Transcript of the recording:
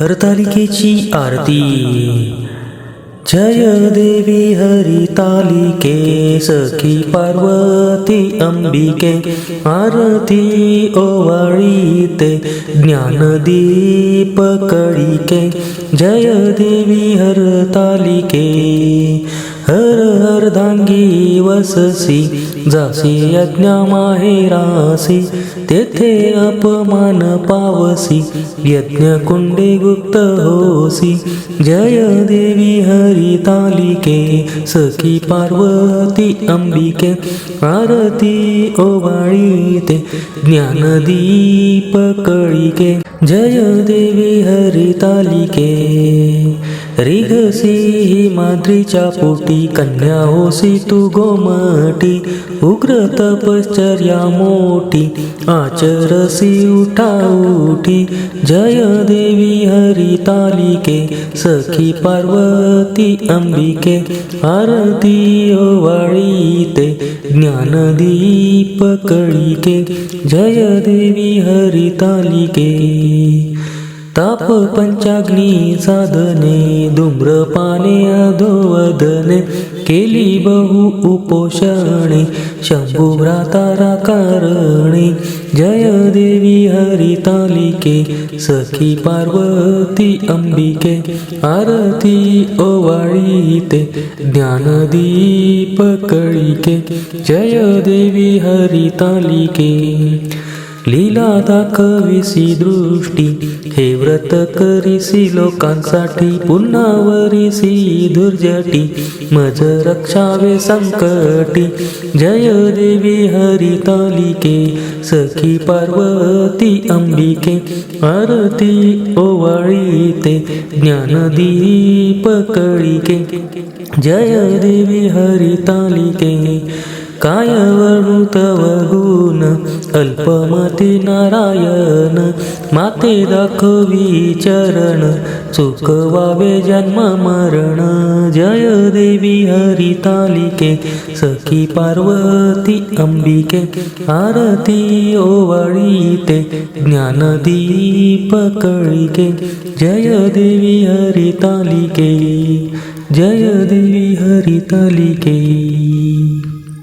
हरतालिकेची आरती. जय देवी हरितालिके सखी पार्वती अंबिके आरती ओवाळीते ज्ञानदीप कळिके जय देवी हरतालिके हर अर्धांगी वससी जासी यज्ञ माहेरासी तेथे अपमान पावसी यज्ञ कुंडे गुप्त होसी. जय देवी हरितालिके सखी पार्वती अंबिके आरती ओवाळीते ज्ञानदीप कळिके जय देवी हरितालिके रिघसी ही माद्रीच्या पोटी कन्या होसी तू गोमटी उग्र तपश्चर्या मोठी आचरसी उठा उठी जय देवी हरितालिके सखी पार्वती अंबिके. आरती ओवाळीते ज्ञानदीप कळिके जय देवी हरितालिके. ताप पंचाग्नी साधने धूम्रपाने अधोवदने. केली बहु उपोषणे शंभू कारणे. जय देवी हरितालिके सखी पार्वती अंबिके. आरती ओवाळीते ज्ञानदीप कळिके. जय देवी हरितालिके. लीला दाखविसी दृष्टी हे व्रत करीसी लोकांसाठी पुन्हा वरीसी दुर्जटी मज रक्षावे संकटी. जय देवी हरितालिके सखी पार्वती अंबिके आरती ओवाळीते ज्ञानदीप कळिके जय देवी हरितालिके काय वर्णू तव गुण अल्पमती नारायण माते दाखवी चरण चुकवावे जन्म मरण जय देवी हरितालिके सखी पार्वती अंबिके आरती ओवाळीते ज्ञानदीप कळिके जय देवी हरितालिके जय देवी हरितालिके